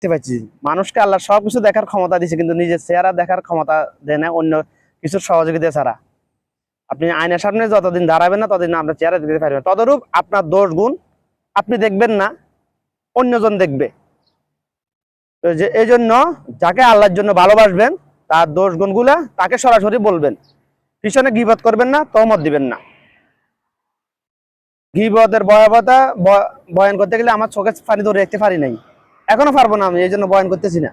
দেখতে পাচ্ছি। মানুষকে আল্লাহ সব কিছু দেখার ক্ষমতা দিছে, কিন্তু নিজের চেহারা দেখার ক্ষমতা দেয় না অন্য কিছুর সহযোগিতা ছাড়া। আপনি আয়নার সামনে যতদিন দাঁড়াবেন না, ততদিন আপনার চেহারা দিতে পারবেন তদরূপ আপনার দোষ গুণ আপনি দেখবেন না, অন্যজন দেখবে। যে এই জন্য যাকে আল্লাহর জন্য ভালোবাসবেন, তার দোষ গুণগুলা তাকে সরাসরি বলবেন। পিছনে গিবত করবেন না, তহমত দিবেন না। গিবতের ভয়াবহতা ব- বয়ান করতে গেলে আমার চোখে পানি ধরে রাখতে পারি নাই। এখনও পারব না আমি, এই জন্য বয়ান করতেছি না।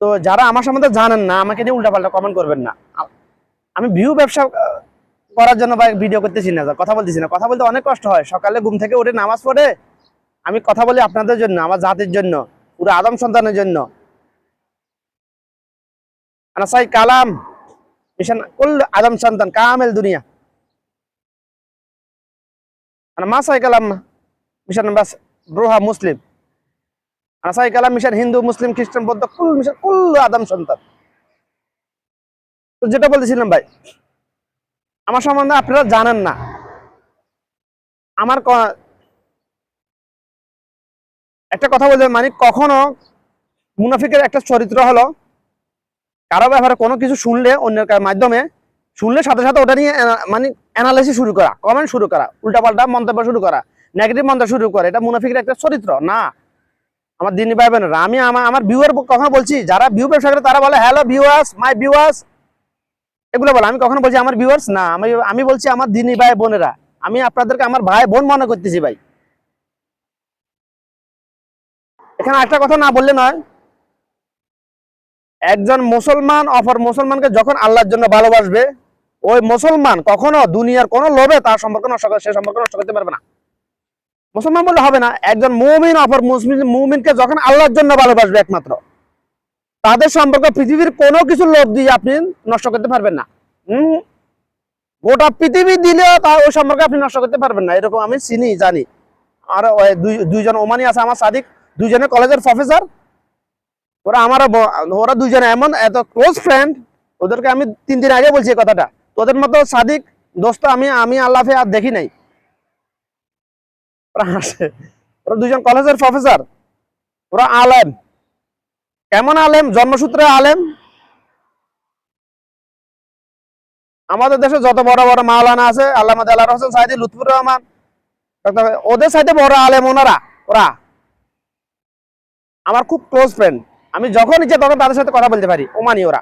তো যারা আমার সম্বন্ধে জানেন না, আমাকে নিয়ে উল্টাপাল্টা কমেন্ট করবেন না। আমি ভিউ ব্যবসা করার জন্য ভাই ভিডিও করতেছি না, কথা বলতেছি না। কথা বলতে অনেক কষ্ট হয়। সকালে ঘুম থেকে উঠে নামাজ পড়ে আমি কথা বলি আপনাদের জন্য, আমার জাতির জন্য, পুরো আদম সন্তানের জন্য। আনা সাই কালাম, মিশন কুল আদম সন্তান, কামেল দুনিয়া। মা সাই কালাম, মিশন বাস ব্রোহা মুসলিম। আনা সাই কালাম মিশন হিন্দু, মুসলিম, খ্রিস্টান, বৌদ্ধ, কুল মিশন কুল আদম সন্তান। তো যেটা বলতেছিলাম ভাই, আমার সম্বন্ধে আপনারা জানেন না। আমার একটা কথা বলতে মানে কখনো মুনাফিকের একটা চরিত্র হলো, কারও ব্যাপারে কোনো কিছু শুনলে, অন্যের মাধ্যমে শুনলে সাথে সাথে ওটা নিয়ে মানে অ্যানালাইসিস শুরু করা কমেন্ট শুরু করা, উল্টাপাল্টা মন্তব্য শুরু করা নেগেটিভ মন্তব্য শুরু করা, এটা মুনাফিকের একটা চরিত্র, না। আমার দিনই ভাই বোনেরা আমি আমার আমার ভিউয়ার কখনো বলছি, যারা ভিউ ব্যবসা করে তারা বলে হ্যালো ভিউয়ার্স মাই ভিউয়ার্স এগুলো বলে। আমি কখনো বলছি, আমার ভিউয়ার্স না, আমি আমি বলছি, আমার দিনী ভাই বোনেরা। আমি আপনাদেরকে আমার ভাই বোন মনে করতেছি ভাই। এখানে একটা কথা না বললে নয়। একজন মুসলমান অপর মুসলমানকে যখন আল্লাহর জন্য ভালোবাসবে, ওই মুসলমান কখনো দুনিয়ার কোনো লোভে তার সম্পর্ক নষ্ট সে সম্পর্ক নষ্ট করতে পারবে না। মুসলমান বললে হবে না, একজন মুমিন অপর মুসলিম মুমিনকে যখন আল্লাহর জন্য ভালোবাসবে একমাত্র, তাদের সম্পর্ক পৃথিবীর কোনো কিছু লোভ দিয়ে আপনি নষ্ট করতে পারবেন না। হম? গোটা পৃথিবী দিলেও তা ওই সম্পর্কে আপনি নষ্ট করতে পারবেন না, এরকম আমি চিনি, জানি। আর দুইজন ওমানি আছে, আমার সাদিক দুইজনে কলেজের প্রফেসর ওরা আমার ওরা দুইজনে এমন, এত ক্লোজ ফ্রেন্ড ওদেরকে আমি তিন দিন আগে বলছি কথাটা। তোদের মতো সাদিক, দোস্ত আমি আমি আল্লাহে আর দেখি নাই। দুইজন কলেজের প্রফেসর ওরা আলেম। কেমন আলেম? জন্মসূত্রে আলেম। আমাদের দেশে যত বড় বড় মাওলানা আছে আল্লাহ আল্লাহ হোসেন সাইদি, লুৎফুর রহমান ওদের সাইডে বড় আলেম ওনারা, ওরা। আমার খুব ক্লোজ ফ্রেন্ড আমি যখন ইচ্ছে তখন তাদের সাথে কথা বলতে পারি। ওমানি ওরা।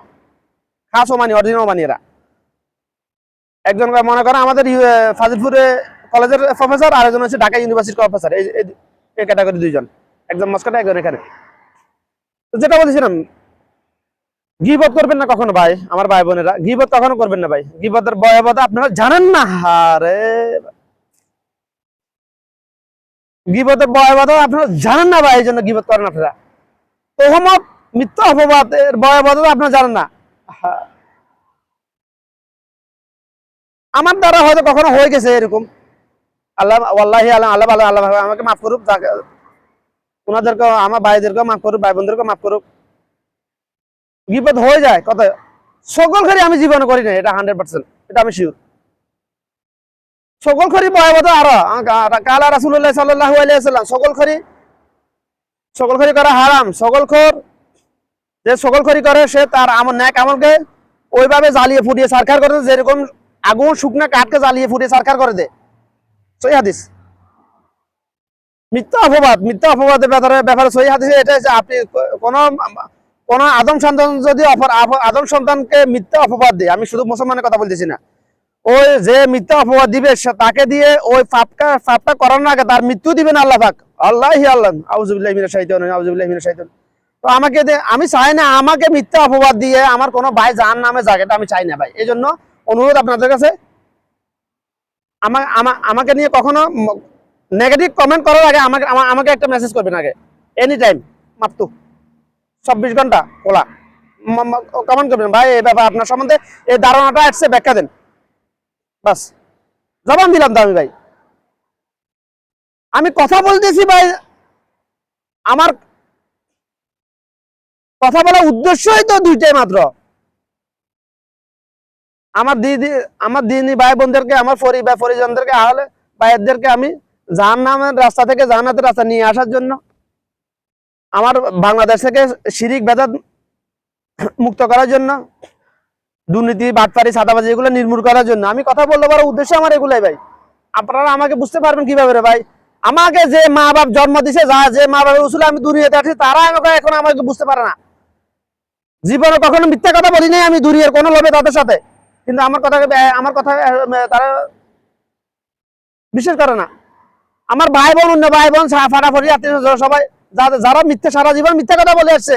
খাস ওমানি অরিজিনাল ওমানি এরা। একজন মনে করেন আমাদের ফাজিলপুরে কলেজের প্রফেসর আর একজন হচ্ছে ঢাকা ইউনিভার্সিটির প্রফেসর এই এই- ক্যাটাগরি দুইজন। একজন মস্কাটে একজন এখানে। তো যেটা বলছিলাম, গিবত করবেন না কখনো ভাই, আমার ভাই বোনেরা। গিবত কখনো করবেন না ভাই। গিবতের ভয়াবহতা আপনারা জানেন না? আরে গিবতের ভয়াবহতা আপনারা জানেন না ভাই, এই জন্য গিবত করেন আপনারা। তোহমত, মিথ্যা অপবাদের ভয়াবহতা আপনারা জানেন না। আমার দ্বারা হয়তো কখনো হয়ে গেছে এরকম। আল্লাহ আল্লাহি আল্লাহ আল্লাহ আমাকে মাফ করুক ওনাদেরকে আমার ভাইদেরকেও মাফ করুক ভাই বোনদেরকেও মাফ করুক। বিপদ হয়ে যায়, কত, সকল খারি আমি জীবনে করি না এটা হান্ড্রেড পার্সেন্ট এটা আমি শিওর সকল খরি ভয়াবহ আরও কালা রাসুল্লাহ সাল্লাহ আলাইসাল্লাম সকল খরি সকল খরি করা হারাম, সকল খর, যে সকল খরি করে, সে তার আমল, ন্যাক আমলকে ওইভাবে জ্বালিয়ে ফুটিয়ে সরকার করে যেরকম আগুন শুকনা কাঠকে জ্বালিয়ে ফুটিয়ে সরকার করে দেয় মিথ্যা অপবাদ, মিথ্যা অপবাদের ব্যাপারে ব্যাপারে এটা হচ্ছে আপনি আদম সন্তান যদি আদম সন্তানকে মিথ্যা অপবাদ আমি শুধু মুসলমানের কথা বলতেছি না। ওই যে মিথ্যা অপবাদ দিবে তাকে দিয়ে ওই পাপটা পাপটা করানোর আগে তার মৃত্যু দিবেন আল্লাহ পাক। আল্লাহি আল্লাহ। আউজুবিল্লাহ তো আমাকে আমি চাই না আমাকে মিথ্যা অপবাদ দিয়ে আমার কোনো ভাই জাহান নামে এটা আমি চাই না ভাই। এই জন্য অনুরোধ আপনাদের কাছে আমা, আমা- আমাকে নিয়ে কখনো নেগেটিভ কমেন্ট করার আগে আমাকে, আমা- আমাকে একটা মেসেজ করবেন আগে। এনি টাইম মাপতু চব্বিশ ঘণ্টা খোলা কমেন্ট করবেন, ভাই, এই ব্যাপার আপনার সম্বন্ধে এই ধারণাটা আসছে, ব্যাখ্যা দেন। বাস। জবান দিলাম তো আমি, ভাই। আমি কথা বলতেছি, ভাই, আমার কথা বলার উদ্দেশ্যই তো দুইটাই মাত্র। আমার দিদি, আমার দিনী ভাই বোনদেরকে আমার পরিবার পরিজনদেরকে আহলে ভাইদেরকে আমি জাহান নামের রাস্তা থেকে জাহান্নাতের রাস্তা নিয়ে আসার জন্য আমার বাংলাদেশ থেকে শিরিক বেদাত মুক্ত করার জন্য, দুর্নীতি বাটপারি সাদাবাজি এগুলো নির্মূল করার জন্য। আমি কথা বলতে পারো উদ্দেশ্য আমার এগুলাই ভাই। আপনারা আমাকে বুঝতে পারবেন কীভাবে রে ভাই? আমাকে যে মা বাপ জন্ম দিছে, যা যে মা বাবার উসুলে আমি দুনিয়াতে আছি, তারা আমাকে এখন আমাকে বুঝতে পারে না। জীবনে কখনো মিথ্যা কথা বলি নাই আমি দুনিয়ার কোনো লোভে তাদের সাথে। কিন্তু আমার কথা আমার কথা তারা বিশ্বাস করে না। আমার ভাই বোন অন্য ভাই বোন ফাটাফাটি আত্মীয় সবাই যারা মিথ্যা, সারা জীবন মিথ্যা কথা বলে আসছে,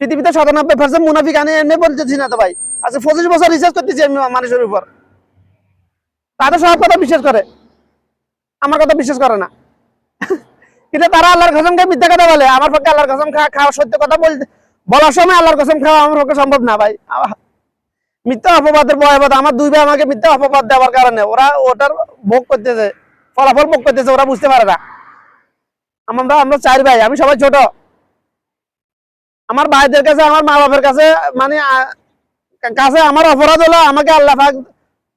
পৃথিবীতে সাতানব্বই পার্সেন্ট মুনাফিক আনে এমনি বলতেছি না তো ভাই। আজকে পঁচিশ বছর রিসার্চ করতেছি আমি মানুষের উপর। তাদের সব কথা বিশ্বাস করে। আমার কথা বিশ্বাস করে না। কিন্তু তারা আল্লাহর কসমকে মিথ্যা কথা বলে। আমার পক্ষে আল্লাহর কসম খাওয়া খাওয়া সত্য কথা বলতে বলার সময় আল্লাহর কসম খাওয়া আমার পক্ষে সম্ভব না ভাই। মিথ্যা অপবাদের ভয়বাদ আমার দুই ভাই আমাকে মিথ্যা অপবাদ দেওয়ার কারণে ওরা ওটার ভোগ করতেছে, ফলাফল ভোগ করতেছে, ওরা বুঝতে পারে না। আমরা আমরা চার ভাই, আমি সবাই ছোট। আমার ভাইদের কাছে, আমার মা বাবার কাছে মানে কাছে আমার অপরাধ হলো আমাকে আল্লাহ পাক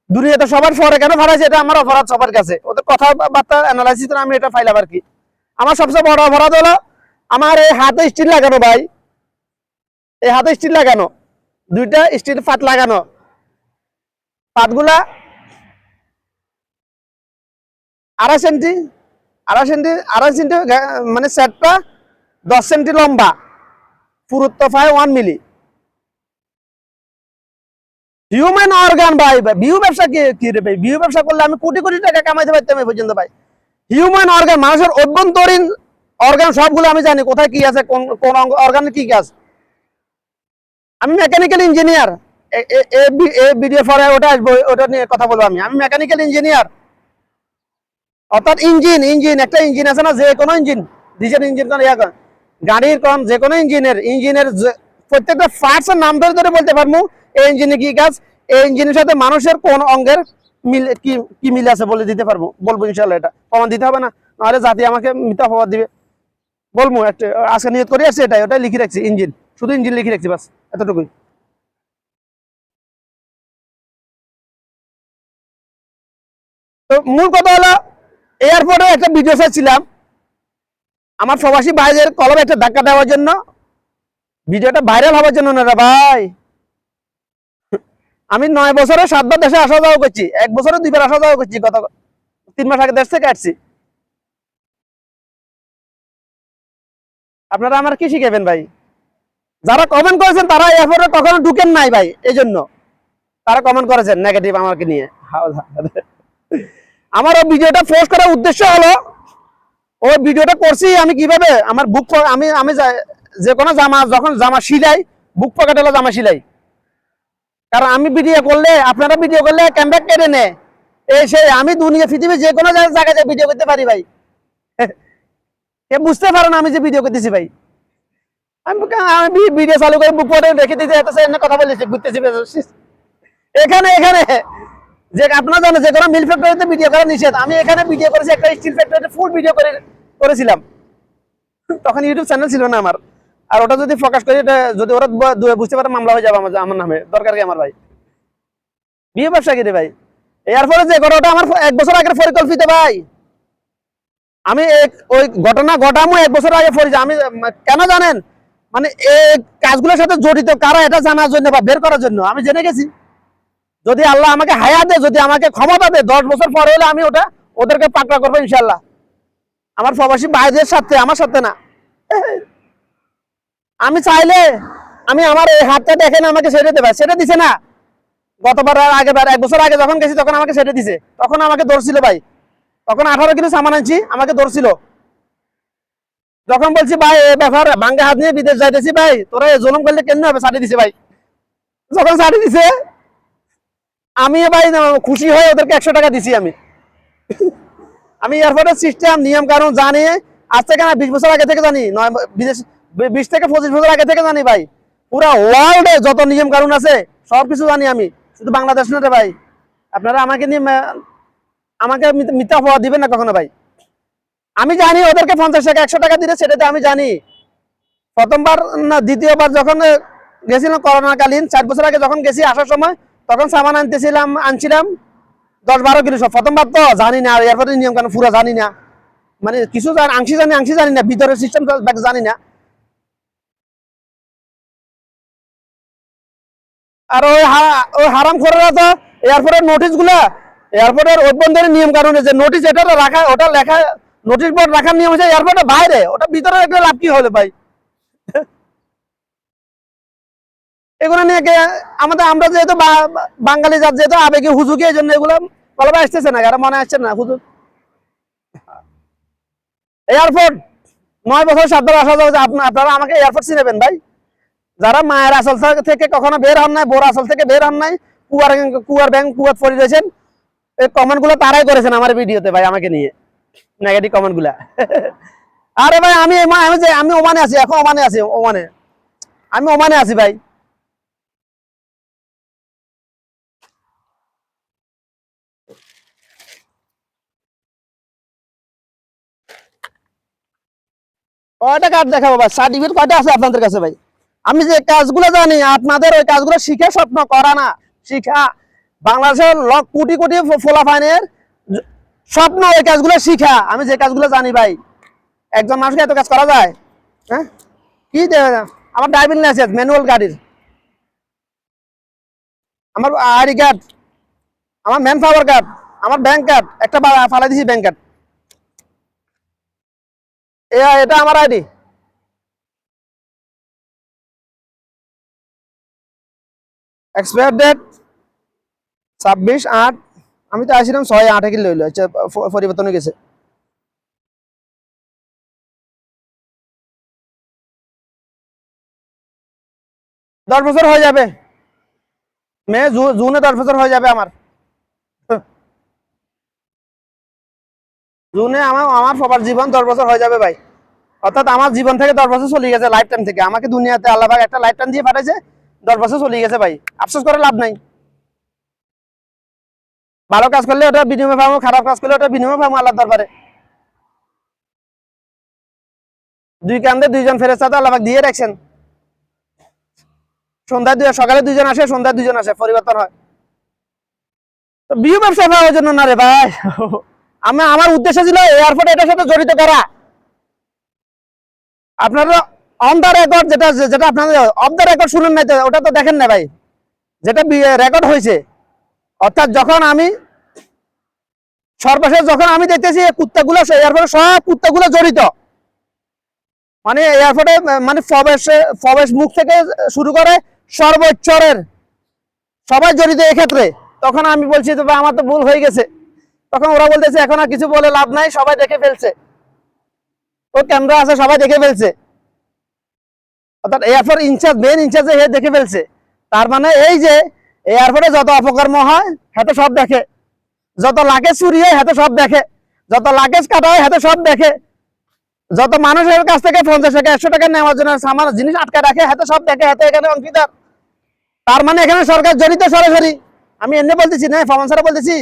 দুনিয়াতে সবার পরে কেন ফারাইছে এটা আমার অপরাধ সবার কাছে। ওদের কথাবার্তা অ্যানালাইসিস আমি এটা ফাইলাম আর কি। আমার সবচেয়ে বড় অপরাধ হলো, আমার এই হাতে স্টিল লাগানো ভাই। এই হাতে স্টিল লাগানো। দুইটা স্টিল পাত লাগানো। পাতগুলা আড়াই সেন্টি আড়াই সেন্টি আড়াই সেন্টি মানে সেটটা দশ সেন্টি লম্বা। পুরুত্ব পায় ওয়ান মিলি হিউম্যান অর্গান ভাই বিহু ব্যবসা কি কি রে ভাই? বিহু ব্যবসা করলে আমি কোটি কোটি টাকা কামাইতে পারতাম এই পর্যন্ত ভাই। হিউম্যান অর্গান মানুষের অভ্যন্তরীণ অর্গান সবগুলো আমি জানি কোথায় কি আছে, কোন কোন অর্গানে কি কাজ আমি মেকানিক্যাল ইঞ্জিনিয়ার ওটা আসব, ওটা নিয়ে কথা বলব আমি। আমি মেকানিক্যাল ইঞ্জিনিয়ার অর্থাৎ ইঞ্জিন ইঞ্জিন একটা ইঞ্জিন আছে না, যে কোনো ইঞ্জিন ডিজেল ইঞ্জিন কোন গাড়ির কোন যে কোনো ইঞ্জিনের ইঞ্জিনের প্রত্যেকটা পার্টস নাম ধরে ধরে বলতে পারব, এই ইঞ্জিনে কি কাজ, এই ইঞ্জিনের সাথে মানুষের কোন অঙ্গের মিল, কি কি মিল আছে বলে দিতে পারব। বলব ইনশাল্লাহ এটা। প্রমাণ দিতে হবে না, নাহলে জাতি আমাকে মিথ্যা অপবাদ দিবে। বলব একটা, আজকে নিয়ত করে আসছে এটাই, ওটাই লিখে রাখছি ইঞ্জিন শুধু ইঞ্জিন লিখে রাখছি, বাস। এতটুকুই। তো মূল কথা হলো এয়ারপোর্টে একটা ভিডিও ছিলাম আমার প্রবাসী ভাইদের কলমে একটা ধাক্কা দেওয়ার জন্য। ভিডিওটা ভাইরাল হওয়ার জন্য না ভাই। আমি নয় বছরে সাতবার দেশে আসা যাওয়া করছি। এক বছরে দুইবার আসা যাওয়া করছি। গত তিন মাস আগে দেশ থেকে আসছি। আপনারা আমার কি শিখাবেন ভাই? যারা কমেন্ট করেছেন তারা এয়ারপোর্টে কখনো ঢুকেন নাই ভাই, এই জন্য। তারা কমেন্ট করেছেন নেগেটিভ আমাকে নিয়ে। আমার ওই ভিডিওটা পোস্ট করার উদ্দেশ্য হলো ওই ভিডিওটা করছি আমি কীভাবে? আমার বুক আমি আমি যে কোনো জামা, যখন জামা সিলাই বুক পকেট হলো জামা সিলাই। কারণ আমি ভিডিও করলে, আপনারা ভিডিও করলে ক্যাম্ব্যাক কেটে নে এই সেই আমি দুনিয়া পৃথিবী যে কোনো জায়গায় ভিডিও করতে পারি ভাই। বুঝতে পারেন আমি যে ভিডিও করতেছি ভাই। আমি আমি ভিডিও চালু করে, বুক পকেটে রেখে দিতে এত এনে কথা বলেছি ঘুরতেছি এখানে এখানে। যে আপনারা জানেন, যে কোনো মিল ফ্যাক্টরিতে ভিডিও করা নিষেধ। আমি এখানে ভিডিও করেছি, একটা স্টিল ফ্যাক্টরিতে ফুল ভিডিও করে, করেছিলাম। তখন ইউটিউব চ্যানেল ছিল না আমার। আর ওটা যদি প্রকাশ করি যদি ওরা বুঝতে পারে, মামলা হয়ে যাবে আমার আমার নামে। দরকার কি আমার ভাই? বিয়ে ব্যবসা কি রে ভাই? এরপরে যে ঘটনাটা আমার এক বছর আগের পরিকল্পিত ভাই। আমি এক- ওই ঘটনা ঘটামো, এক বছর আগে পড়েছি আমি কেন জানেন? মানে এই কাজগুলোর সাথে জড়িত, কারা এটা জানার জন্য বা বের করার জন্য? আমি জেনে গেছি। যদি আল্লাহ আমাকে হায়া দেয়, যদি আমাকে ক্ষমতা দেয়, দশ বছর পরে হলে আমি ওটা, ওদেরকে পাকড়া করব ইনশাল্লাহ আমার প্রবাসী ভাইদের সাথে, আমার সাথে না। আমি চাইলে, আমি আমার এই হাতটা দেখেন আমাকে ছেড়ে দেবে। ছেড়ে দিছে না। গতবার আর আগেবার এক বছর আগে যখন গেছি, তখন আমাকে ছেড়ে দিছে। তখন আমাকে ধরছিল ভাই। তখন আঠারো কিলো সামান আনছি, আমাকে ধরছিল। যখন বলছি, ভাই, এ ব্যাপার ভাঙ্গে হাত নিয়ে বিদেশ যাইতেছি ভাই, তোরা জলম করলে কেন হবে? ছাড়ি দিছে ভাই। যখন ছাড়ি দিছে, আমি ভাই খুশি হয়ে ওদেরকে একশো টাকা দিছি আমি। আমি এয়ারপোর্টের সিস্টেম নিয়ম কানুন জানি, আজ থেকে না বিশ বছর আগে থেকে জানি, নয়, বিদেশ বিশ থেকে পঁচিশ বছর আগে থেকে জানি ভাই। পুরা ওয়ার্ল্ডে যত নিয়ম কানুন আছে, সব কিছু জানি আমি, শুধু বাংলাদেশ না রে ভাই। আপনারা আমাকে নিয়ে আমাকে মিথ্যা হওয়া দিবেন না কখনো ভাই। আমি জানি ওদেরকে পঞ্চাশ টাকা, একশো টাকা দিলে সেটাতে আমি জানি। প্রথমবার না, দ্বিতীয়বার যখন গেছিলাম করোনাকালীন, চার বছর আগে যখন গেছি আসার সময়, তখন সামান আনতেছিলাম, আনছিলাম দশ বারো কিলো সব। প্রথমবার তো জানি না এরপরে নিয়ম কেন পুরো জানি না। মানে কিছু জানি আংশি জানি আংশি জানি না, ভিতরের সিস্টেম জানি না। আর ওই ওই হারাম খোরেরা তো এয়ারপোর্টের নোটিশগুলো এয়ারপোর্টের অভ্যন্তরীণ নিয়ম কানুন যে নোটিশ এটা রাখা, ওটা লেখা নোটিশ বোর্ড রাখার নিয়ম হচ্ছে এয়ারপোর্টের বাইরে, ওটা ভিতরে একটা লাভ কি হলো ভাই? এগুলো নিয়ে আমাদের, আমরা যেহেতু বাঙালি জাত, যেহেতু আবেগে হুজুকে এই জন্য এগুলো ভালোভাবে আসতেছে না কারণ মনে আসছে না হুজুর এয়ারপোর্ট নয় বছর, সাত বছর আসা যাওয়া আপনা- আপনারা আমাকে এয়ারপোর্ট চিনেবেন ভাই। যারা মায়ের আসল থেকে কখনো বের হন নাই বোর আসল থেকে বের হন নাই, কুয়ার কুয়ার ব্যাংক, কুয়ার পড়ে রয়েছেন এই কমেন্টগুলো তারাই করেছেন আমার ভিডিওতে ভাই, আমাকে নিয়ে। নেগেটিভ কমেন্টগুলা। আরে ভাই, আমি আমি যে আমি ওমানে আছি, এখন ওমানে আছি, ওমানে। আমি ওমানে আছি ভাই। কয়টা কার্ড দেখাবো ভাই? সার্টিফিকেট কয়টা আছে আপনাদের কাছে ভাই? আমি যে কাজগুলো জানি, আপনাদের ওই কাজগুলো শিখে স্বপ্ন করা না, শিখা। বাংলাদেশের কোটি কোটি ফোলাফাইনের স্বপ্ন ওই কাজগুলো শিখা। আমি যে কাজগুলো জানি ভাই, একজন মানুষকে এত কাজ করা যায়? হ্যাঁ? কি আমার ড্রাইভিং লাইসেন্স ম্যানুয়াল গাড়ির। আমার আইডি কার্ড, আমার ম্যান পাওয়ার কার্ড আমার ব্যাংক কার্ড একটা ফালাই দিছি ব্যাংক কার্ড এটা আমার আইডি এক্সপায়ার ডেট ছাব্বিশ আট আমি তো আসছিলাম ছয়, আটে কি লইলো আচ্ছা পরিবর্তন গেছে। দশ বছর হয়ে যাবে। মে জুনে দশ বছর হয়ে যাবে আমার। জুনে আমার আমার সবার জীবন দশ বছর হয়ে যাবে ভাই। অর্থাৎ আমার জীবন থেকে দশ বছর চলে গেছে লাইফ টাইম থেকে। আমাকে দুনিয়াতে আল্লাহ একটা লাইফ টাইম দিয়ে পাঠাইছে, দশ বছর চলে গেছে ভাই। আফসোস করে লাভ নাই। ভালো কাজ করলে ওটা বিনিময় পাবো খারাপ কাজ করলে ওটা বিনিময় পাবো আল্লাহ দরবারে। দুই কান্দে দুইজন ফেরেস্তা তো আল্লাহ দিয়ে রাখছেন। সন্ধ্যায় দুই সকালে দুইজন আসে, সন্ধ্যায় দুইজন আসে, পরিবর্তন হয়। তো বিয়ে ব্যবসা জন্য না রে ভাই। আমি আমার উদ্দেশ্য ছিল এয়ারপোর্ট এটার সাথে জড়িত করা। আপনারা অন দ্য রেকর্ড যেটা যেটা আপনাদের অফ দ্য রেকর্ড শুনেন নাই ওটা তো দেখেন না ভাই। যেটা রেকর্ড হয়েছে। অর্থাৎ যখন আমি সর্বশেষ যখন আমি দেখতেছি কুত্তাগুলো এয়ারপোর্টে সব কুত্তাগুলো জড়িত। মানে এয়ারপোর্টে মানে প্রবেশ প্রবেশ মুখ থেকে শুরু করে সর্বোচ্চরের সবাই জড়িত এক্ষেত্রে তখন আমি বলছি তো আমার তো ভুল হয়ে গেছে। তখন ওরা বলতেছে, এখন আর কিছু বলে লাভ নাই, সবাই দেখে ফেলছে। ও ক্যামেরা আছে, সবাই দেখে ফেলছে। অর্থাৎ এয়ারপোর্ট ইনচার্জ মেন ইনচার্জে দেখে ফেলছে। তার মানে এই যে এয়ারপোর্টে যত অপকর্ম হয় হাতে সব দেখে। যত লাগেজ চুরি হয় হাতে সব দেখে। যত লাগেজ কাটা হয় হাতে সব দেখে। যত মানুষের কাছ থেকে পঞ্চাশ টাকা, একশো টাকা নেওয়ার জন্য সামান জিনিস আটকে রাখে হাতে সব দেখে হাতে এখানে অঙ্কিতার। তার মানে এখানে সরকার জড়িত সরাসরি। আমি এমনি বলতেছি না, ফমান সারা বলতেছি,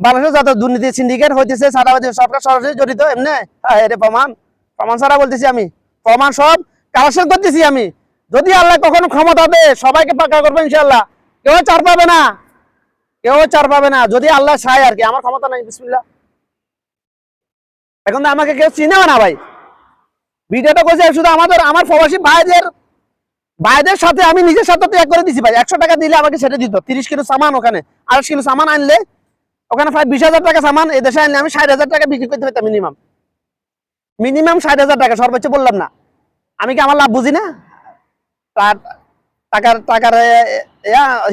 বাংলাদেশে যত দুর্নীতি সিন্ডিকেট হইতেছে, সাদাবাদী সরকার সরাসরি জড়িত, এমনি? হ্যাঁ প্রমাণ। প্রমাণ সারা বলতেছি আমি। প্রমাণ সব কালেকশন করতেছি আমি। যদি আল্লাহ কখনো ক্ষমতা দেয়, সবাইকে পাকা করবে ইনশাল্লাহ কেউ চার পাবে না। কেউ চার পাবে না। যদি আল্লাহ চায় আর কি। আমার ক্ষমতা নাই, বিসমিল্লাহ। এখন তো আমাকে কেউ চিনেও না ভাই। ভিডিওটা করছে শুধু আমাদের, আমার প্রবাসী ভাইদের ভাইদের সাথে আমি নিজের সাথে ত্যাগ করে দিছি ভাই। একশো টাকা দিলে আমাকে সেটা দিত। তিরিশ কিলো সামান ওখানে। আড়াইশ কিলো সামান আনলে, ওখানে প্রায় বিশ হাজার টাকা সামান এই দেশে আনলে আমি ষাট হাজার টাকা বিক্রি করতে পারতাম মিনিমাম মিনিমাম ষাট হাজার টাকা, সর্বোচ্চ বললাম না। আমি কি আমার লাভ বুঝি না? টাকার টাকার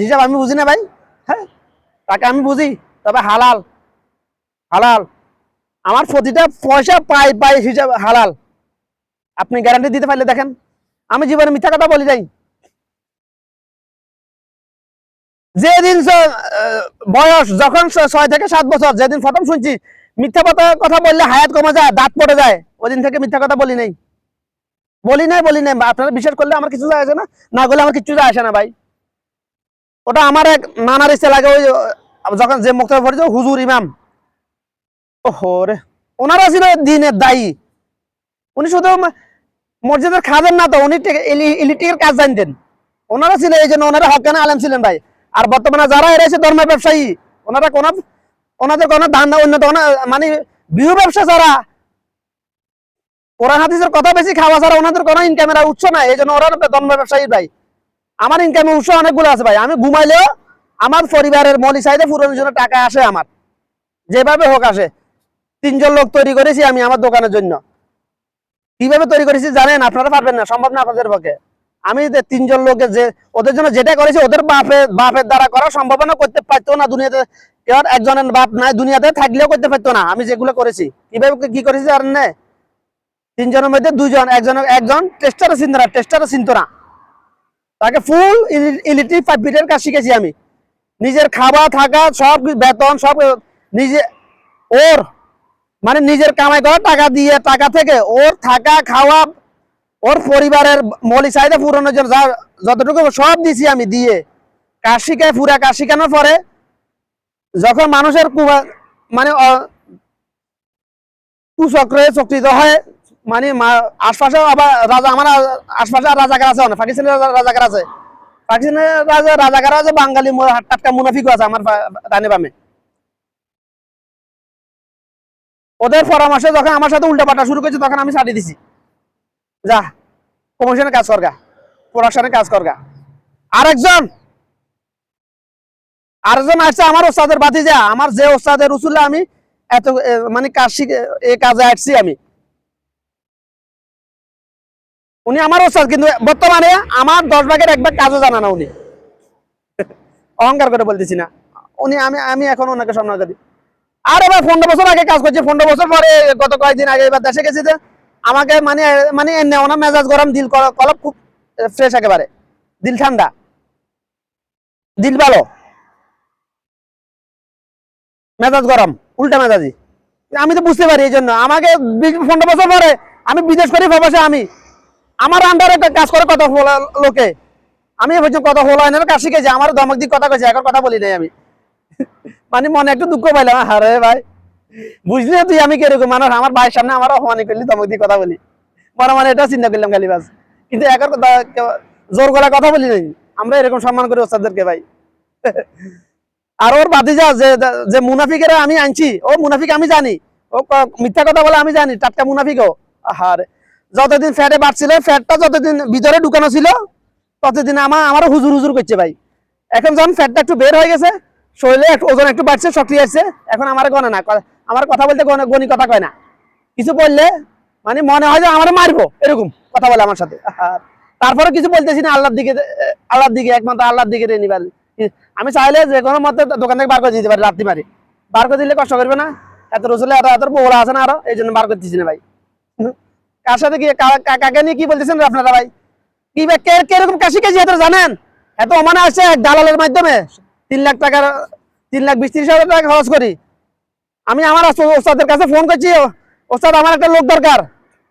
হিসাব আমি বুঝি না ভাই। হ্যাঁ টাকা আমি বুঝি তবে হালাল হালাল। আমার প্রতিটা পয়সা পাই পাই হিসাব হালাল। আপনি গ্যারান্টি দিতে পারলে দেখেন, আমি জীবনে মিথ্যা কথা বলি যাই যেদিন বয়স যখন ছয় থেকে সাত বছর, যেদিন প্রথম শুনছি, মিথ্যা কথা বললে হায়াত কমে যায়, দাঁত পড়ে যায়, ওদিন থেকে মিথ্যা কথা বলি নাই। বলি নাই বলি নাই। আপনারা বিশ্বাস করলে আমার কিছু যায় আসে না না করলে আমার কিছু যায় আসে না ভাই। ওটা আমার এক নানার ইচ্ছে লাগে, ওই যখন যে মুক্ত পড়েছে হুজুর ইমাম। ওহো রে ওনারা ছিল দিনের দায়ী। উনি শুধু মসজিদের খাবেন না তো, উনি ইলেকট্রিকের কাজ জানতেন। ওনারা ছিল, এই জন্য ওনারা হকানা আলেম ছিলেন ভাই। আর বর্তমানে যারা এসেছে ধর্মের ব্যবসায়ী, ওনারা কোন, ওনাদের কোনো দান না উন্নত মানে বিহু ব্যবসা ছাড়া কোরআন হাদিসের কথা বেশি খাওয়া ছাড়া ওনাদের কোনো ইনকামের উৎস নাই এই জন্য ওরা ধর্মের ব্যবসায়ী ভাই। আমার ইনকামের উৎস অনেকগুলো আছে ভাই। আমি ঘুমাইলেও আমার পরিবারের মলি চাহিদা পূরণের জন্য টাকা আসে আমার। যেভাবে হোক আসে। তিনজন লোক তৈরি করেছি আমি আমার দোকানের জন্য। কীভাবে তৈরি করেছি জানেন? আপনারা পারবেন না, সম্ভব না আপনাদের পক্ষে। আমি তিনজন লোকে যে, ওদের জন্য যেটা করেছি, ওদের বাপের বাপের দ্বারা করা সম্ভাবনা করতে পারতো না দুনিয়াতে। এবার একজনের বাপ নাই, দুনিয়াতে থাকলেও করতে পারতো না। আমি যেগুলো করেছি, কীভাবে কি করেছি আর না তিনজনের মধ্যে দুজন একজন একজন টেস্টারও চিনতো চিনতো না তাকে ফুল ইলেকট্রিক পাইপ ফিটের কাজ শিখেছি আমি। নিজের খাওয়া থাকা, সব বেতন, সব নিজে ওর মানে নিজের কামাই করা টাকা দিয়ে, টাকা থেকে ওর থাকা, খাওয়া, ওর পরিবারের মৌলিক চাহিদা পূরণের জন্য যা যতটুকু সব দিছি আমি দিয়ে। কাজ শিখায়, পুরা কাজ শিখানোর পরে যখন মানুষের মানে কুচক্রে চক্রিত হয় মানে আশপাশে আবার রাজা, আমার আশপাশে রাজাকার আছে অনেক, পাকিস্তানের রাজা- রাজাকার আছে। পাকিস্তানের রাজা রাজাকার আছে, বাঙালি টাটকা মুনাফিকও আছে আমার ডানে বামে। ওদের পরামর্শে যখন আমার সাথে উল্টা পাল্টা শুরু করেছে, তখন আমি ছাড়িয়ে দিছি। যা প্রমোশনের কাজ করগা প্রোডাকশনের কাজ করগা আরেকজন! আরেকজন আসছে আমার ওস্তাদের বাতি যা আমার যে ওস্তাদের উসুলে আমি এত মানে কাজ শিখে এই কাজে আসছি আমি। উনি আমার ওস্তাদ কিন্তু বর্তমানে আমার দশ ভাগের এক ভাগ কাজও জানা না উনি। অহংকার করে বলতেছি না। উনি, আমি আমি এখন ওনাকে সম্মান করি আর এবার পনেরো বছর আগে কাজ করছি, পনেরো বছর পরে গত কয়েকদিন আগে এবার দেশে গেছি যে, আমাকে মানে মানে এমনি ওনার মেজাজ গরম, দিল কলপ খুব ফ্রেশ একেবারে। দিল ঠান্ডা। দিল ভালো। মেজাজ গরম, উল্টা মেজাজি। আমি তো বুঝতে পারি এই জন্য। আমাকে পনেরো বছর পরে আমি বিদেশ করি প্রবাসে আমি। আমার আন্ডারে কাজ করে কত হলো- লোকে। আমি পর্যন্ত কথা হলো না কাজ শিখেছি আমার দমক দিক কথা কইছে, এখন কথা বলি নাই আমি। মানে মনে একটু দুঃখ পাইলাম আরে ভাই। বুঝলি না তুই আমি কীরকম মানুষ? আমার ভাইয়ের সামনে আমার অপমান করলি দমক দিয়ে কথা বলি। মনে মনে এটা চিন্তা করলাম খালি বাস। কিন্তু এখন কথা জোর গলা কথা বলি নাই। আমরা এরকম সম্মান করি ওস্তাদদেরকে ভাই। আর ওর বাতিজা যে যে মুনাফিকেরা আমি আনছি, ও মুনাফিক আমি জানি। ও মিথ্যা কথা বলে আমি জানি, টাটকা মুনাফিক ও। আহারে যতদিন ফ্যাটে বাড়ছিল ফ্যাটটা যতদিন ভিতরে ঢুকানো ছিল, ততদিন আমার আমারও হুজুর হুজুর করছে ভাই। এখন যখন ফ্যাটটা একটু বের হয়ে গেছে, শরীরে ওজন একটু বাড়ছে, সক্রিয় আসছে এখন আমার গণে না। আমার কথা বলতে গণি কথা কয় না। কিছু বললে মানে মনে হয় যে আমার মারবো, এরকম কথা বলে আমার সাথে। তারপরে কিছু বলতেছি না, আল্লাহর দিকে আল্লাহর দিকে একমাত্র আল্লাহর দিকে নিবার আমি চাইলে যে কোনো মতে দোকান থেকে বার করে দিতে পারি, রাত্রি মারি। বার করে দিলে কষ্ট করবে না। এত রসুলে এত এত বউরা আছে না আরও, এই জন্য বার করতেছি না ভাই। কার সাথে কা- কাকে নিয়ে কি বলতেছেন আপনারা ভাই? কি কীরকম কাশি কেজি এত জানেন? এত অমানে আসছে দালালের মাধ্যমে। তিন লাখ টাকার তিন লাখ বিশ ত্রিশ হাজার টাকা খরচ করি। আমি আমার ওস্তাদের কাছে ফোন করছি ওস্তাদ, আমার একটা লোক দরকার।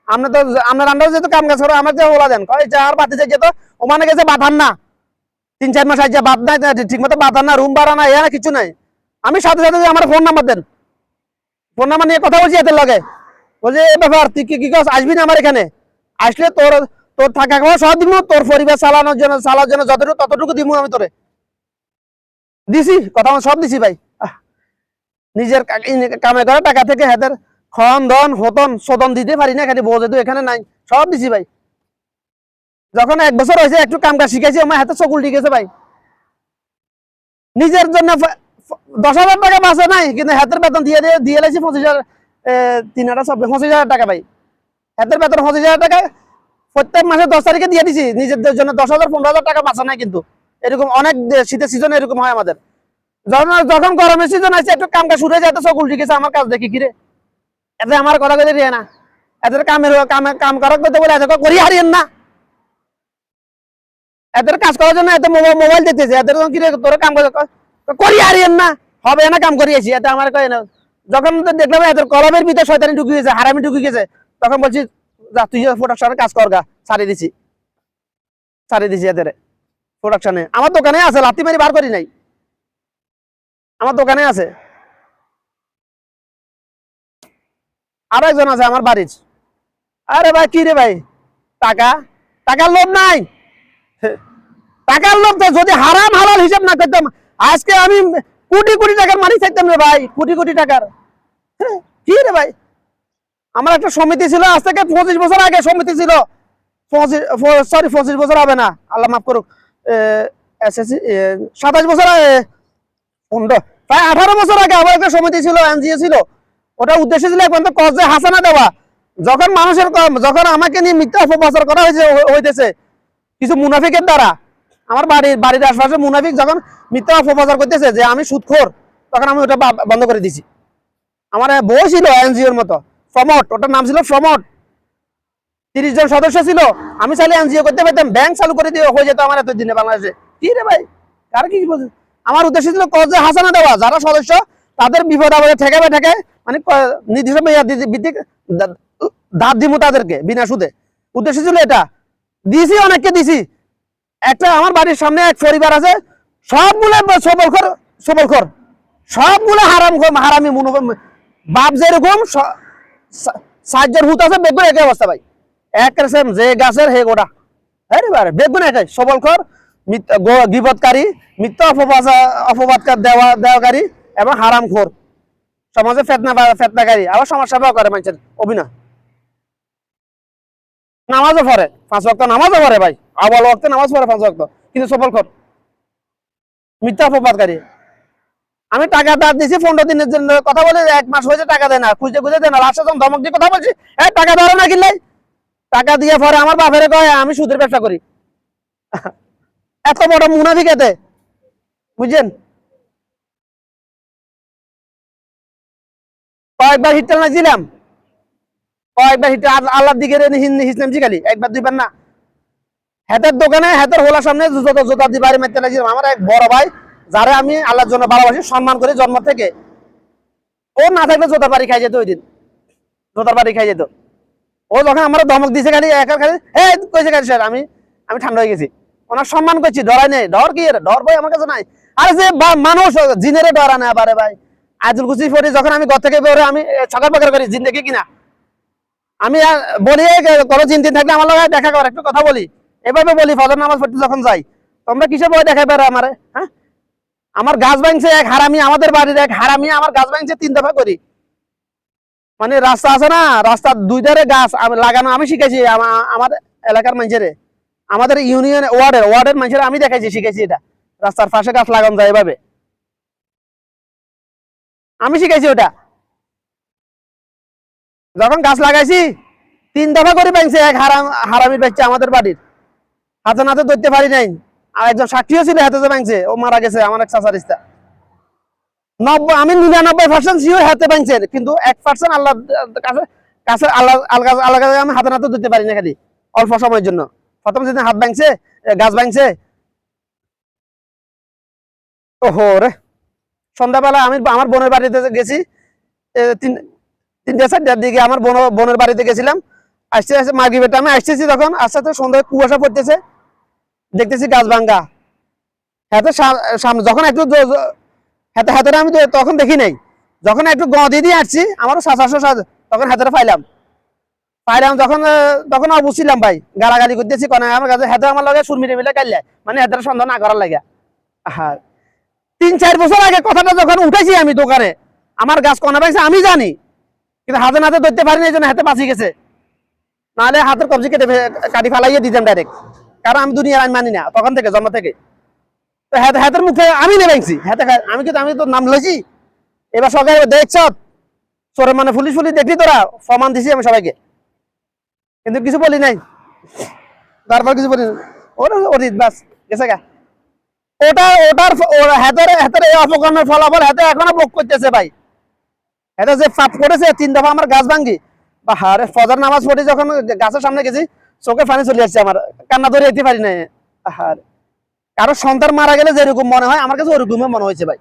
আমরা তো আপনার আন্ডারে যেহেতু কাম কাজ করে, আমার যে ওলা দেন। যা আর বাতি যাই যেত ওমানে গেছে বাঁধান না। তিন চার মাস আইছে, বাদ নাই ঠিক মতো বাঁধান না, রুম ভাড়া না এ না কিছু নাই। আমি সাথে সাথে আমার ফোন নাম্বার দেন। ফোন নাম্বার নিয়ে কথা বলছি এদের লগে। বলছে এ ব্যাপার, তুই কি কি? আসবি না আমার এখানে? আসলে তোর তোর থাকা খাওয়া সব দিব তোর পরিবার চালানোর জন্য চালানোর জন্য যতটুকু, ততটুকু দিব আমি তোরে। দিছি, কথা সব দিছি ভাই। নিজের কামে করা টাকা থেকে হাতের খন ধন হতন শোধন দিতে পারি না, খালি বউ যেহেতু এখানে নাই, সব দিছি ভাই। যখন এক বছর হয়েছে, একটু কাম কাজ শিখেছি আমার হাতে চকুল ঠিক ভাই। নিজের জন্য দশ হাজার টাকা বাঁচে নাই, কিন্তু হাতের বেতন দিয়ে দিয়ে দিয়ে লাইছি পঁচিশ হাজার তিন হাজার পঁচিশ হাজার টাকা ভাই। হাতের বেতন পঁচিশ হাজার টাকা। প্রত্যেক মাসে দশ তারিখে দিয়ে দিছি। নিজেদের জন্য দশ হাজার, পনেরো হাজার টাকা বাঁচা নাই কিন্তু। এরকম অনেক শীতের সিজন এরকম হয় আমাদের। যখন যখন গরমের সিজন আছে একটু শুরু হয়ে যায় আমার কাজ দেখি কিরে? এতে আমার কথা কথা দিয়ে না। এদের কামের, কামে, কাম করার করতে বলে এত করি হারিয়েন না। এদের কাজ করার জন্য এত মোবাইল দিতেছে। এদের কিরে তোর কাম ক- করি হারিয়েন না। হবে না কাম করিয়েছি এতে আমার কয় না। যখন দেখলাম এদের কলমের ভিতরে শয়তানি ঢুকে গেছে, হারামি ঢুকে গেছে, তখন বলছি, যা, তুই প্রোডাকশনের কাজ কর গা, ছাড়িয়ে দিছি। ছাড়িয়ে দিছি এদের প্রোডাকশনে আমার দোকানে আছে লাত্তি মারি বার করি নাই। আমার দোকানে আছে। আরও একজন আছে আমার বাড়ির। আরে ভাই, কি রে ভাই? টাকা? টাকার লোভ নাই। টাকার লোভ যদি হারাম হালাল হিসাব না করতাম, আজকে আমি কোটি কোটি টাকার মালিক থাকতাম রে ভাই, কোটি কোটি টাকার। কি রে ভাই? আমার একটা সমিতি ছিল, আজ থেকে পঁচিশ বছর আগে সমিতি ছিল। সরি পঁচিশ বছর হবে না, আল্লাহ মাফ করুক। সাতাশ বছর পনেরো, প্রায় আঠারো বছর আগে আবার একটা সমিতি ছিল, এনজিও ছিল। ওটা উদ্দেশ্য ছিল একমাত্র কজে হাসানা দেওয়া। যখন মানুষের যখন আমাকে নিয়ে মিথ্যা অপপ্রচার করা হয়েছে হইতেছে, কিছু মুনাফিকের দ্বারা আমার বাড়ির বাড়ির আশপাশে মুনাফিক যখন মিথ্যা অপপ্রচার করতেছে যে আমি সুদখোর, তখন আমি ওটা বন্ধ করে দিছি। আমার বউ ছিল এনজিওর মতো প্রমোট ওটার নাম ছিল প্রমোট তিরিশ জন সদস্য ছিল, আমি চাইলে এনজিও করতে পারতাম, ব্যাংক চালু করে দিয়ে হয়ে যেত আমার এত দিনে বাংলাদেশে। কি রে ভাই? কার কি বলছে? আমার উদ্দেশ্য ছিল কজে হাসানা দেওয়া, যারা সদস্য, তাদের বিপদ আপদে ঠেকাবে ঠেকে মানে নির্দিষ্ট ভিত্তিক দাঁত দিমু তাদেরকে, বিনা সুদে। উদ্দেশ্য ছিল এটা। দিছি অনেককে দিছি একটা আমার বাড়ির সামনে এক পরিবার আছে, সবগুলো সবলখর সবলখর। সবগুলো হারাম হারামি মনে বাপ যেরকম সাহায্যের হুত আছে, বেগুন একই অবস্থা ভাই। এক সেম, যে গাছের হে গোটা। হ্যাঁ রে বেগুন একই, সবলখর গিবতকারী মিথ্যা অপবাদ অপবাদ দেওয়া, দেওয়াকারী এবং হারামখোর সমাজে ফেতনা ফেতনাকারী, আবার সমাজ সেবাও করে মানুষের, অভিনয়। নামাজও পড়ে, পাঁচ ওয়াক্ত নামাজও পড়ে ভাই। আবার ওয়াক্তে নামাজ পড়ে পাঁচ ওয়াক্ত। কিন্তু সফল কর। মিথ্যা অপবাদকারী। আমি টাকা দাঁত দিয়েছি পনেরো দিনের জন্য। কথা বলে এক মাস হয়েছে টাকা দেয় না, খুঁজে খুঁজে দেয় না। লাস্টে যখন ধমক দিয়ে কথা বলছি, এ, টাকা ধরো না কিনলে? টাকা দিয়ে পরে আমার বাপের কয়, আমি সুদের ব্যবসা করি। এত বড় মুনাফিক এতে বুঝছেন? কয়েকবার হিটটা লাগছিলাম কয়েকবার হিটটা আল্লাহর দিকে হিসলাম একবার, দুইবার না? হাতের দোকানে, হাতের হোলার সামনে জুতো জুতা দিবারি মারতে লাগছিলাম আমার এক বড় ভাই, যারে আমি আল্লাহর জন্য ভালোবাসি, সম্মান করি জন্ম থেকে। ও না থাকলে জোতার বাড়ি খাই যেত ওই দিন। জোতার বাড়ি খাই যেত। ও যখন আমার ধমক দিছে খালি একার খালি হে কইছে খালি স্যার, আমি আমি ঠান্ডা হয়ে গেছি। ওনার সম্মান করছি, ডরাই নেই। ডর কি ডর ভাই আমার কাছে নাই। আরে যে মানুষ, জিনেরে ডরা না পারে ভাই। আজুল কুচি পড়ি যখন আমি ঘর থেকে বেরোয় আমি ছকার পাকার করি, জিন্দগি কিনা? আমি বলি কোনো চিন্তিত থাকলে আমার লগে দেখা কর, একটু কথা বলি। এভাবে বলি, ফজর নামাজ পড়তে যখন যাই, তোমরা কিসে বই দেখাই পারো আমারে হ্যাঁ? আমার গাছ ভাঙছে এক হারামি, আমাদের বাড়ির এক হারামি, আমার গাছ ভাঙছে তিন দফা করি। মানে রাস্তা আছে না, রাস্তার দুই ধারে গাছ লাগানো আমি শিখেছি, আমা- আমার এলাকার মানুষের, আমাদের ইউনিয়ন ওয়ার্ডের ওয়ার্ডের মানুষের আমি দেখাইছি, শিখেছি এটা। রাস্তার পাশে গাছ লাগানো যায় এভাবে। আমি শিখেছি ওটা। যখন গাছ লাগাইছি তিন দফা করে পাইছে এক হারাম হারামির বাচ্চা আমাদের বাড়ির। হাতে নাতে ধরতে পারি নাই। আর একজন সাক্ষীও ছিল হাতে যে ভাঙছে ও মারা গেছে আমার এক চাচারিস্তা নব্বই আমি নিরানব্বই পার্সেন্ট সিও হাতে ভাঙছে কিন্তু এক পার্সেন্ট আল্লাহ কাছে কাছে আল্লাহ আল্লাহ আল্লাহ আমি হাতে নাতে ধরতে পারি না খালি অল্প সময়ের জন্য। প্রথম যেদিন হাত এ, গাছ ভাঙছে ওহো রে। সন্ধ্যাবেলা আমি আমার বোনের বাড়িতে গেছি তিন তিনটা চারটার দিকে আমার বোন, বোনের বাড়িতে গেছিলাম। আসতে আসতে মাগরিবের টাইমে আসতেছি তখন, আস্তে আস্তে সন্ধ্যায় কুয়াশা পড়তেছে। দেখতেছি গাছ ভাঙ্গা। হ্যাঁ সামনে যখন একটু হাতে হাতের আমি তখন দেখি নাই। যখন একটু গ দিয়ে দিয়ে আসছি, আমারও সাতশো সাত, তখন হাতের পাইলাম। পাইলাম যখন তখন অবশ্যইলাম ভাই, গালাগালি করতেছি, কোন আমার কাছে হাতে আমার লাগে সুরমিরে মিলে কাইলে মানে হাতের সন্ধান না করার লাগে। হ্যাঁ তিন, চার বছর আগে কথাটা যখন উঠেছি আমি দোকানে, আমার গাছ কনা পাইছে, আমি জানি। কিন্তু হাতে নাতে ধরতে পারিনি এই জন্য হাতে বাঁচি গেছে। নাহলে হাতের কবজি কেটে কাটি ফালাইয়ে দিতাম ডাইরেক্ট কারণ আমি দুনিয়ার আইন মানি না, তখন থেকে, জন্ম থেকে। তো হাতে হাতের মুখে আমি নেবেছি হাতে আমি কিন্তু আমি তো নাম লইছি? এবার সরকার দেখছ? চোরের মানে ফুলি পুলিশ দেখলি তোরা? প্রমাণ দিছি আমি সবাইকে। কিন্তু কিছু বলি নাই। তারপর কিছু বলি। ওরা অরিত, বাস, গেছে গা। ওটা ওটার হাতের হাতের এই অপকর্মের ফলাফল হাতে এখনও ভোগ করতেছে ভাই। এটা যে পাপ করেছে, তিন দফা আমার গাছ ভাঙ্গি। বা হারে ফজর নামাজ পড়ে যখন গাছের সামনে গেছি, চোখে পানি চলে আসছে আমার। কান্না ধরে যেতে পারি না হার কারও সন্তান মারা গেলে যেরকম মনে হয়, আমার কাছে ওরকমই মনে হয়েছে ভাই।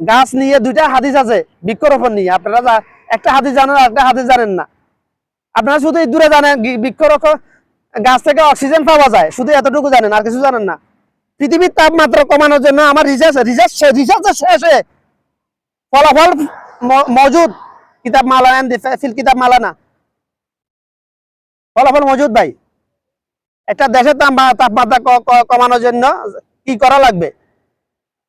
গাছ নিয়ে দুইটা হাদিস আছে, বৃক্ষরোপণ নিয়ে। আপনারা একটা হাদিস জানেন আর একটা হাদিস জানেন না। আপনারা শুধু এই দূরে জানেন বৃক্ষরোপণ গাছ থেকে অক্সিজেন পাওয়া যায়। শুধু এতটুকু জানেন, আর কিছু জানেন না। পৃথিবীর তাপমাত্রা কমানোর জন্য আমার রিসার্চ রিসার্চ রিসার্চ শেষে ফলাফল মজুদ। কিতাব মালানা ফিল কিতাব মালানা ফলাফল মজুদ ভাই। একটা দেশের তাপমা- তাপমাত্রা কমানোর জন্য কি করা লাগবে?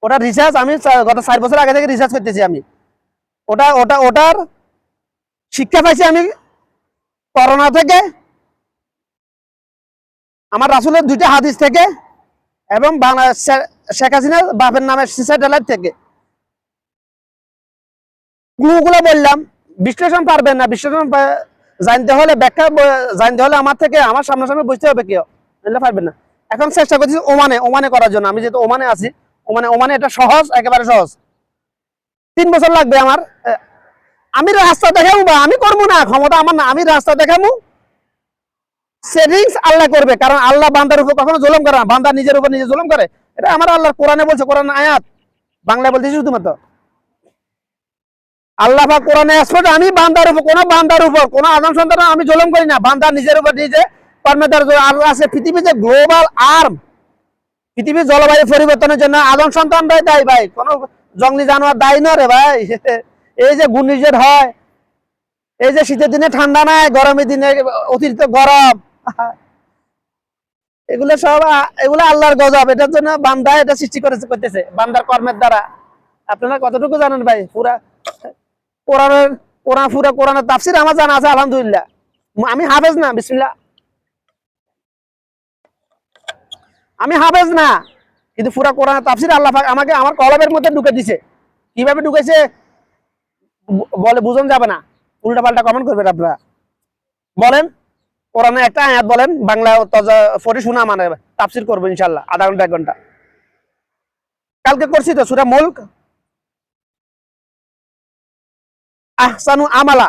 ওটা রিসার্চ আমি গত চার বছর আগে থেকে রিসার্চ করতেছি আমি। ওটা ওটা ওটার শিক্ষা পাইছি আমি করোনা থেকে। আমার রাসুলের দুইটা হাদিস থেকে এবং শেখ হাসিনার বাপের নামে স্যাটেলাইট থেকে। ক্লুগুলো বললাম, বিশ্লেষণ পারবেন না, বিশ্লেষণ জানতে হলে ব্যাখ্যা জানতে হলে আমার থেকে আমার সামনাসামনি বুঝতে হবে কেউ নাহলে পারবেন না? এখন চেষ্টা করছি ওমানে ওমানে করার জন্য। আমি যেহেতু ওমানে আছি, ওমানে ওমানে এটা সহজ, একেবারে সহজ। তিন বছর লাগবে আমার। আমি রাস্তা দেখাবো বা আমি করব না, ক্ষমতা আমার না, আমি রাস্তা দেখাবো। সেটিংস আল্লাহ করবে, কারণ আল্লাহ বান্দার উপর কখনো জুলুম করে না, বান্দা নিজের উপর নিজে জুলুম করে। এটা আমার কোরআনে বলছে, কোরআন আয়াত। বাংলায় বলতেছি শুধুমাত্র। আল্লাহ পাক কোরআনে আমি বান্দার উপর, কোন বান্দার উপর, কোন আদম সন্তান আমি জুলুম করি না। বান্দা নিজের উপর নিজে কর্মেদার আল্লাহ আছে পৃথিবী যে গ্লোবাল আর্ম, পৃথিবীর জলবায়ু পরিবর্তনের জন্য আদম সন্তানরাই দায়ী ভাই, কোন জঙ্গলি জানোয়ার দায়ী না রে ভাই। এই যে ঘূর্ণিঝড় হয়, এই যে শীতের দিনে ঠান্ডা নাই, গরমের দিনে অতিরিক্ত গরম এগুলো সব, এগুলো আল্লাহর গজব। এটার জন্য বান্দা এটা সৃষ্টি করেছে, করতেছে। বান্দার কর্মের দ্বারা। আপনারা কতটুকু জানেন ভাই? পুরা, কোরআনের, কোরআন, পুরা কোরআনের তাফসির আমার জানা আছে, আলহামদুলিল্লাহ। আমি হাফেজ না, বিসমিল্লাহ। আমি হাফেজ না, কিন্তু পুরা কোরআনের তাফসির আল্লাহ আমাকে আমার কলবের মধ্যে ঢুকে দিছে। কীভাবে ঢুকেছে? বলে বুঝন যাবে না। উল্টা পাল্টা কমেন্ট করবেন আপনারা। বলেন। কোরআনে একটা আয়াত বলেন, বাংলা তজা ফরি শোনা মানে তাফসির করব ইনশাল্লাহ আধা ঘণ্টা, এক ঘণ্টা। কালকে করছি তো, সুরা মুল্ক? আহসানু আমালা।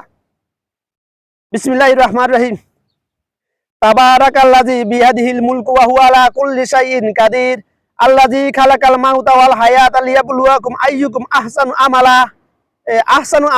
বিসমিল্লাহির রহমানির রহিম। তাবারাকাল্লাযী বিয়াদিহিল মুলকু ওয়া হুয়া আলা কুল্লি শাইইন কাদির। আল্লাযী খালাকাল মাউতা ওয়াল হায়াতা লিয়াবলুয়াকুম আইয়ুকুম আহসানু আমালা। আহসানু